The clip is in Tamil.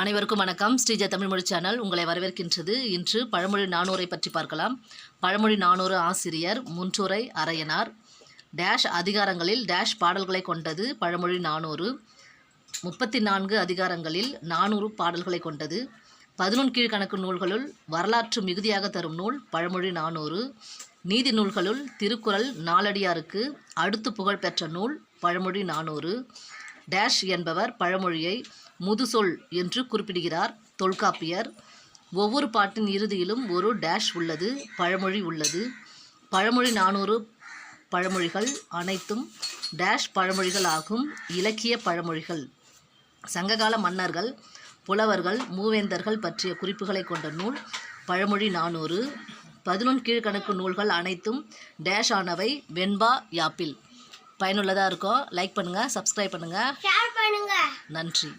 அனைவருக்கும் வணக்கம். ஸ்ரீஜா தமிழ்மொழி சேனல் உங்களை வரவேற்கின்றது. இன்று பழமொழி நானூரை பற்றி பார்க்கலாம். பழமொழி நானூறு ஆசிரியர் முன்றுரை அரையனார். டேஷ் அதிகாரங்களில் டேஷ் பாடல்களை கொண்டது பழமொழி நானூறு. முப்பத்தி நான்கு அதிகாரங்களில் நானூறு பாடல்களை கொண்டது. பதினொன் கீழ்கணக்கு நூல்களுள் வரலாற்று மிகுதியாக தரும் நூல் பழமொழி நானூறு. நீதி நூல்களுள் திருக்குறள் நாலடியாருக்கு அடுத்து புகழ்பெற்ற நூல் பழமொழி நானூறு. டேஷ் என்பவர் பழமொழியை முதுசொல் என்று குறிப்பிடுகிறார் தொல்காப்பியர். ஒவ்வொரு பாட்டின் இறுதியிலும் ஒரு டேஷ் உள்ளது பழமொழி உள்ளது. பழமொழி நானூறு பழமொழிகள் அனைத்தும் டேஷ் பழமொழிகள் ஆகும் இலக்கிய பழமொழிகள். சங்ககால மன்னர்கள் புலவர்கள் மூவேந்தர்கள் பற்றிய குறிப்புகளை கொண்ட நூல் பழமொழி நானூறு. பதினொன் கீழ்கணக்கு நூல்கள் அனைத்தும் டேஷ் ஆனவை வெண்பா யாப்பில். பயனுள்ளதாக இருக்கும் லைக் பண்ணுங்கள் சப்ஸ்கிரைப் பண்ணுங்கள் நன்றி.